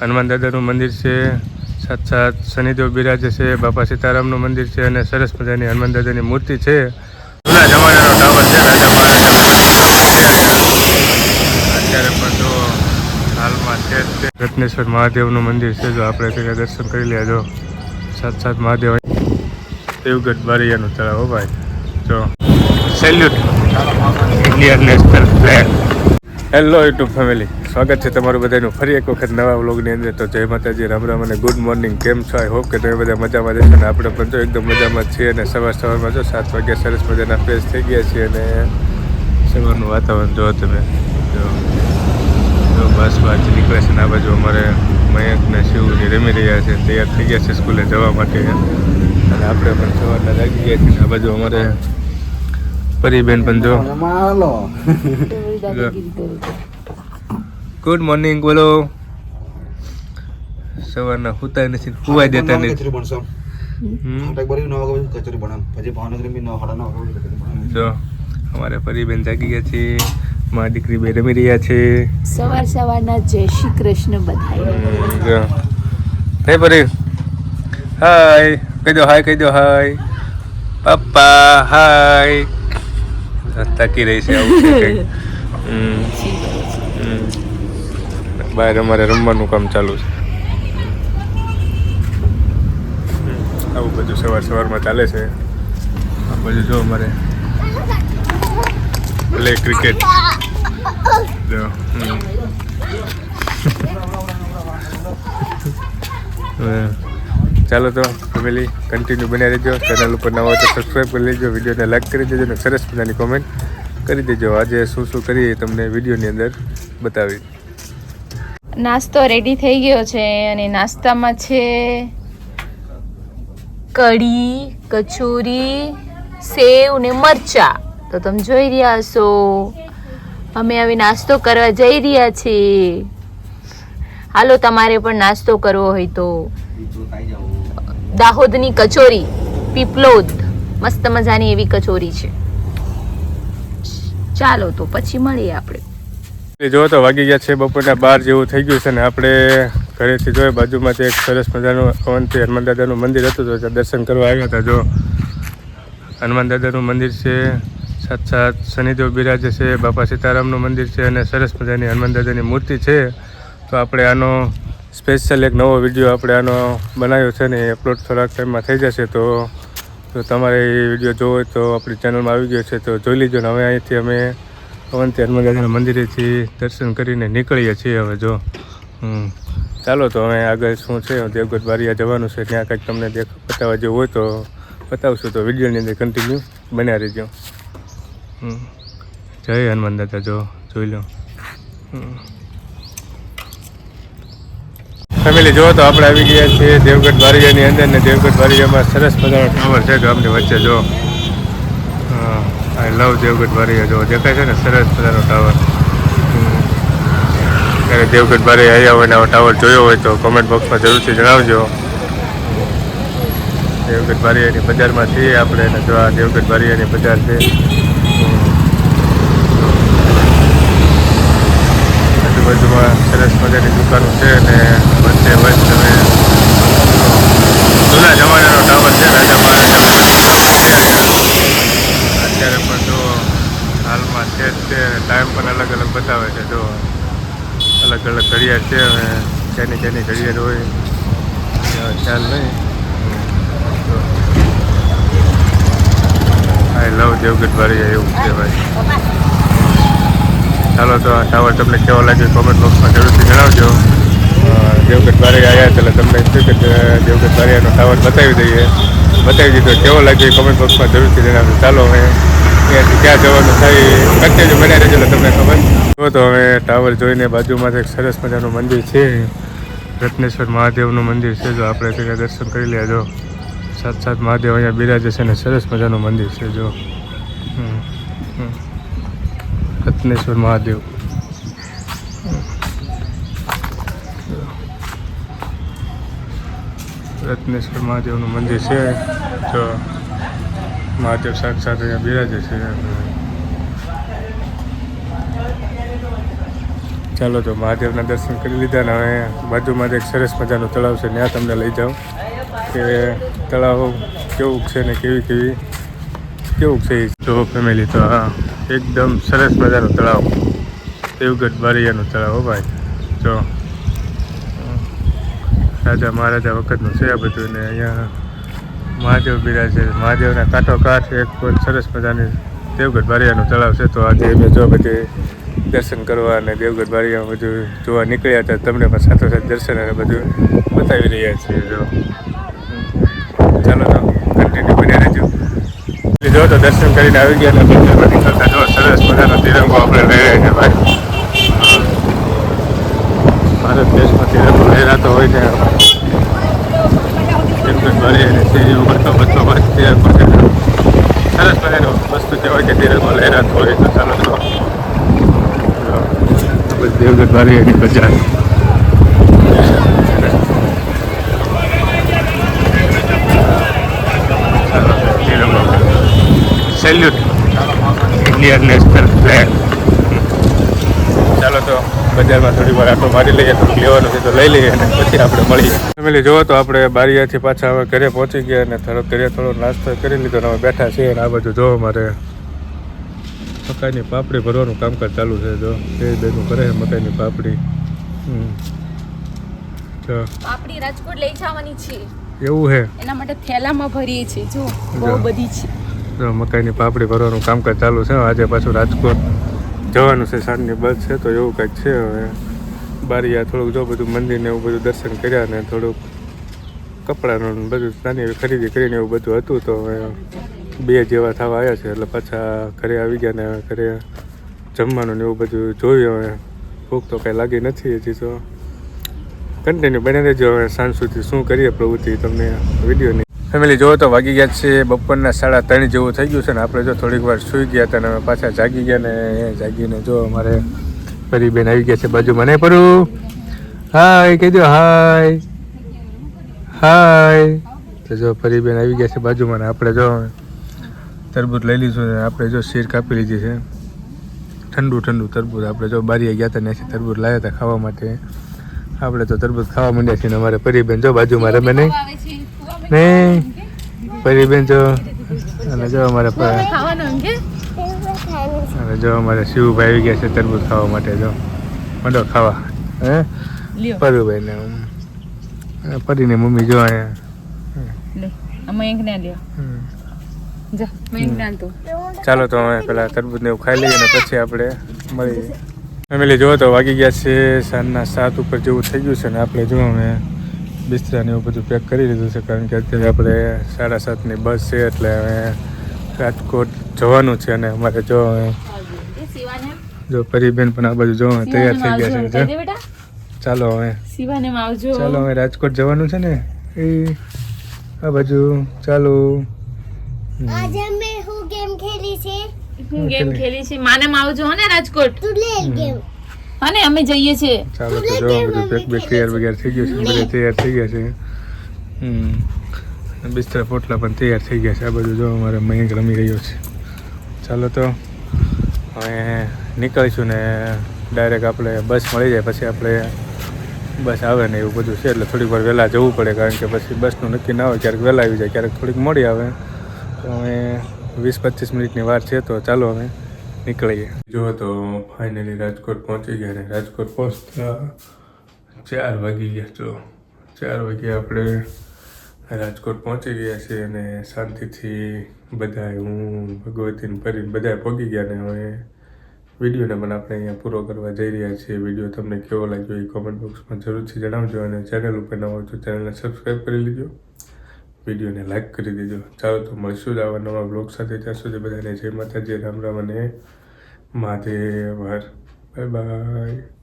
હનુમાન દાદાનું મંદિર છે, સાત સાત શનિદેવ બિરાજે છે, બાપા સીતારામનું મંદિર છે અને સરસ મજાની હનુમાન દાદાની મૂર્તિ છે. જૂના જમાનાનો ટાવર છે, રાજા મહારાજા અત્યારે પણ જો હાલમાં છે રત્નેશ્વર મહાદેવનું મંદિર છે, જો આપણે ત્યાં દર્શન કરી લે, જો સાત સાત મહાદેવ. દેવગઢ બારિયાનું તળાવ ભાઈ. જો. Salute Indian national flag hello YouTube family સ્વાગત છે તમારું બધાનું. ફરી એક વખત નવા વ્લોગની અંદર. તો જય માતાજી રામ રામ અને ગુડ મોર્નિંગ કેમ છો? આઈ હોપ કે તમે બધા મજામાં જશો અને આપણે પણ જો એકદમ મજામાં જ છીએ અને સવાર સવારમાં જો સાત વાગ્યા સરસ મજાના ફ્રેશ થઈ ગયા છીએ અને સવારનું વાતાવરણ જો તમે. જો બસ બાજ નીકળે છે ને આ બાજુ અમારે મયંક ને શિવની રમી રહ્યા છે. તૈયાર થઈ ગયા છે સ્કૂલે જવા માટે. અને આપણે પણ સવારના લાગી ગયા છીએ આ બાજુ અમારે. પરી બેન પણ જો. ગુડ મોર્નિંગ બોલો. સવારના હુતા નથી હુવાઈ દેતા નથી. કચરી બનશો હમ. ભરી નવ વાગે કચરી બનાવ પછી ભાવનગર બી નવ સાડા નવ વાગે જો અમારે પરીબેન જાગી ગયા છે. મારી દીકરી બે રમી રહ્યા છે. સવાર સવારના જય શ્રી કૃષ્ણ બધાય જો. હે પરી હાય કહી દો હાય કહી દો હાય. પપ્પા હાય. તાકી રહી છે આવું છે હમ હમ. બહાર અમારે રમવાનું કામ ચાલુ છે. આવું બધું સવાર સવારમાં ચાલે છે. આ બધું જો અમારે પ્લે ક્રિકેટ જો ચાલો તો ફેમિલી કન્ટિન્યુ બની રહેજો. ચેનલ ઉપર નવા તો સબસ્ક્રાઈબ કરી લેજો. વિડીયોને લાઈક કરી દેજો અને સરસ મજાની કોમેન્ટ કરી દેજો. આજે શું શું કરીએ તમને વિડીયોની અંદર બતાવી નાસ્તો રેડી થઈ ગયો છે અને નાસ્તામાં છે કઢી, કચોરી, સેવ ને મરચા. તો તમે જોઈ રહ્યા હશો. અમે હવે નાસ્તો કરવા જઈ રહ્યા છીએ. હાલો, તમારે પણ નાસ્તો કરવો હોય તો. દાહોદની કચોરી, પીપલોદ. મસ્ત મજાની એવી કચોરી છે. ચાલો, તો પછી મળીએ આપણે. જો તો વાગી ગયા છે, બપોરના બાર જેવું થઈ ગયું છે ને આપણે ઘરેથી જોઈએ બાજુમાંથી એક સરસ મજાનું અવંતી હનુમાન દાદાનું મંદિર હતું તો ત્યાં દર્શન કરવા આવ્યા હતા, જો. હનુમાન દાદાનું મંદિર છે, સાત સાત શનિદેવ બિરાજે છે, બાપા સીતારામનું મંદિર છે અને સરસ મજાની હનુમાન દાદાની મૂર્તિ છે. તો આપણે આનો સ્પેશિયલ એક નવો વીડિયો આપણે આનો બનાવ્યો છે ને અપલોડ થોડાક ટાઈમમાં થઈ જશે તો તો તમારે એ વીડિયો જોવો તો આપણી ચેનલમાં આવી ગયો છે, તો જોઈ લીજો ને હવે અહીંથી અમે અવંતી હનુમાન દાદાના મંદિરેથી દર્શન કરીને નીકળીએ છીએ હવે જો. ચાલો તો હવે આગળ શું છે? દેવગઢ બારિયા જવાનું છે, ત્યાં કંઈક તમને દેખ, બતાવવા જેવું હોય તો બતાવશું. તો વિડીયોની અંદર કન્ટિન્યુ બન્યા રહેજો. જય હનુમાન દાદા, જો, જોઈ લો. ફેમિલી જો તો આપણે આવી ગયા છીએ દેવગઢ બારિયાની અંદર ને દેવગઢ બારિયામાં સરસ મજાનો ટાવર છે ગામની વચ્ચે, જો. આઈ લવ દેવગઢ બારી જો દેખાય છે ને, સરસ મજાનો ટાવર. ત્યારે દેવગઢ બારી આવ્યા હોય ને આવો ટાવર જોયો હોય તો કોમેન્ટ બોક્સમાં જરૂરથી જણાવજો. દેવગઢ બારીયાની બજારમાં છીએ આપણે અને જો આ દેવગઢ બારીયાની બજાર છે. આજુબાજુમાં સરસ મજાની દુકાનો છે અને વચ્ચે વચ્ચે જૂના જમાનાનો ટાવર છે રાજા મહારાજા અત્યારે પણ જો હાલમાં છે જ તે ટાઈમ પણ અલગ અલગ બતાવે છે. જો અલગ અલગ ઘડિયાળ છે, હવે જેની જેની ઘડિયાળ હોય ખ્યાલ નહીં. આઈ લવ દેવગઢ બારી એવું ભાઈ ચાલો તો આ ટાવર તમને કેવો લાગ્યો કોમેન્ટ બોક્સમાં જરૂરથી જણાવજો. દેવગઢ બારી આવ્યા એટલે તમને શું કે દેવગઢ બારિયાનો ટાવર બતાવી દઈએ. બતાવી દીધો, કેવો લાગ્યો કોમેન્ટ બોક્સમાં જરૂરથી જણાવજો. ચાલો હવે અહીંયાથી ત્યાં જવાનું થાય જ બનાવી રહેજો તમને ખબર. જો તો હવે ટાવર જોઈને બાજુમાં એક સરસ મજાનું મંદિર છે. રત્નેશ્વર મહાદેવનું મંદિર છે. જો આપણે ત્યાં દર્શન કરી લેજો સાત સાત મહાદેવ અહીંયા બિરાજે છે ને સરસ મજાનું મંદિર છે, જો. રત્નેશ્વર મહાદેવ. રત્નેશ્વર મહાદેવનું મંદિર છે, જો. મહાદેવ સાક્ષાત અહીંયા બિરાજે છે. ચાલો તો મહાદેવના દર્શન કરી લીધા ને હવે બાજુમાં એક સરસ મજાનું તળાવ છે, ત્યાં તમને લઈ જાઉં. કે તળાવ કેવું છે ને કેવી કેવી કેવું છે. જો ફેમિલી તો હા, એકદમ સરસ મજાનું તળાવ. દેવગઢ બારિયાનું તળાવ ભાઈ. જો. રાજા મહારાજા વખતનું છે આ બધું ને અહીંયા મહાદેવ બિરાજે મહાદેવના કાંઠો કાંઠ એક સરસ મજાની દેવગઢ બારિયાનું તળાવ છે. તો આજે અમે જો બધે દર્શન કરવા અને દેવગઢ બારિયા બધું જોવા નીકળ્યા હતા. તમને પણ સાથોસાથ દર્શન અને બધું બતાવી રહ્યા છીએ. જો. ચાલો તો કન્ટિન્યુ બન્યા રહેજો. જો તો દર્શન કરીને આવી ગયા અને મંદિરમાં નીકળતા જો સરસ મજાનો તિરંગો આપણે લઈ રહ્યા છે ભાઈ. ભારત દેશમાં તિરંગો લહેરાતો હોય છે. દેવગઢ બારિયાની શેરી ઉપર તો બધો બસ તિરંગો છે સરસ મજાનો વસ્તુ કહેવાય કે તિરંગો લહેરાતો હોય તો ચાલો તો દેવગઢ બારિયાની બજાર સેલ્યુટ ઇન્ડિયન નેશનલ ફ્લેગ ચાલો તો બજારમાં થોડી વાર આટો મારી લઈએ થોડું લેવાનું છે તો લઈ લઈએ અને પછી આપણે મળીએ. ફેમિલી જોવો તો આપણે બારીયાથી પાછા હવે ઘરે પહોંચી ગયા અને થોડો ઘરે થોડો નાસ્તો કરી લીધો અને અમે બેઠા છીએ અને આ બધું જોવો મારે મકાઈની પાપડી ભરવાનું કામકાજ ચાલુ છે જો એ બેનું કરે છે મકાઈની પાપડી. આપણી રાજકોટ લઈ જવાની છે. એવું છે? એના માટે થેલામાં ભરીએ છીએ જો જો. બહુ બધી છે. મકાઈની પાપડી ભરવાનું કામકાજ ચાલુ છે આજે પાછું રાજકોટ જવાનું છે, સાંજની બસ છે, તો એવું કંઈક છે હવે. બારીયા થોડુંક જો બધું મંદિરને એવું બધું દર્શન કર્યા ને થોડુંક કપડાનું બધું નાની એવી ખરીદી કરીને એવું બધું હતું, તો હવે બે જેવા થવા આવ્યા છે, એટલે પાછા ઘરે આવી ગયા ને ઘરે જમવાનું ને એવું બધું જોયું હવે. ભૂખ તો કાંઈ લાગી નથી હજી તો. કન્ટિન્યુ બને રહેજો હવે સાંજ સુધી. શું કરીએ પ્રવૃત્તિ? તમને વિડીયોની ફેમિલી, જોવો તો વાગી ગયા છે બપોરના સાડા ત્રણ જેવું થઈ ગયું છે ને આપણે જો થોડીક વાર સૂઈ ગયા હતા અને અમે પાછા જાગી ગયા ને જાગીને જો અમારે પરીબેન આવી ગયા છે બાજુમાં. નહીં પરું? હાય, કહી દો હાય. હાય. તો જો પરીબેન આવી ગયા છે બાજુમાં ને આપણે જો તરબૂચ લઈ લીધું ને આપણે જો શીર કાપી લીધી છે. ઠંડુ ઠંડુ તરબૂચ આપણે જો બારીએ ગયા હતા ત્યાંથી તરબૂચ લાવ્યા હતા ખાવા માટે. આપણે તો તરબૂચ ખાવા માંડ્યા છીએ ને અમારે પરીબેન જો બાજુમાં રમે નહીં. નહીં. પરી બેન જો અને જો અમારે અને જો અમારે શિવભાઈ આવી ગયા છે તરબૂચ ખાવા માટે જો. મંડો ખાવા. હે? પરુભાઈ ને પરીની મમ્મી જો અહીંયા. ચાલો તો અમે પેલા તરબૂચ ને એવું ખાઈ લઈએ ને પછી આપણે મળીએ ફેમિલી જોવો તો વાગી ગયા છે સાંજના સાત ઉપર જેવું થઈ ગયું છે ને આપણે જો અમે બિસ્તરા ને એવું બધું પેક કરી લીધું છે કારણ કે અત્યારે આપણે સાડા સાતની બસ છે એટલે હવે રાજકોટ જવાનું છે અને અમારે જો જો પરીબેન પણ આ બાજુ જો તૈયાર થઈ ગયા છે ચાલો હવે. ચાલો હવે રાજકોટ જવાનું છે ને એ આ બાજુ ચાલો. આજે અમે હું ગેમ ખેલી છે? હું ગેમ ખેલી છે? માને માં આવજો હો ને રાજકોટ. તું લે ગેમ. અને અમે જઈએ છીએ. ચાલો તો જો બધું પેક બેક તૈયાર વગેરે થઈ ગયું છે બધે તૈયાર થઈ ગયા છે. હમ. બિસ્તરા પોટલા પણ તૈયાર થઈ ગયા છે આ બધું જો અમારે મયંક રમી રહ્યો છે. ચાલો તો હવે નીકળીશું ને ડાયરેક્ટ આપણે બસ મળી જાય પછી આપણે બસ આવે ને એવું બધું છે એટલે થોડીક વાર વહેલા જવું પડે કારણ કે પછી બસનું નક્કી ના હોય ક્યારેક વહેલા આવી જાય ક્યારેક થોડીક મોડી આવે. તો હવે વીસ પચીસ મિનિટની વાર છે તો ચાલો હવે નીકળીએ. જો તો ફાઇનલી રાજકોટ પહોંચી ગયા ને રાજકોટ પહોંચતા ચાર વાગી ગયા તો ચાર વાગે આપણે રાજકોટ પહોંચી ગયા છીએ અને શાંતિથી બધાએ હું, ભગવતીને ફરીને બધાએ પહોંચી ગયા ને હવે વિડીયોને પણ આપણે અહીંયા પૂરો કરવા જઈ રહ્યા છીએ. વીડિયો તમને કેવો લાગ્યો એ કોમેન્ટ બોક્સમાં જરૂરથી જણાવજો અને ચેનલ ઉપર ન હોય તો ચેનલને સબસ્ક્રાઈબ કરી લેજો વિડીયોને લાઈક કરી દેજો. ચાલો તો મળશું જ આવા નવા બ્લોગ સાથે. ત્યાં સુધી બધાને જય માતાજી, રામ રામ અને મહાદેવ. Bye bye.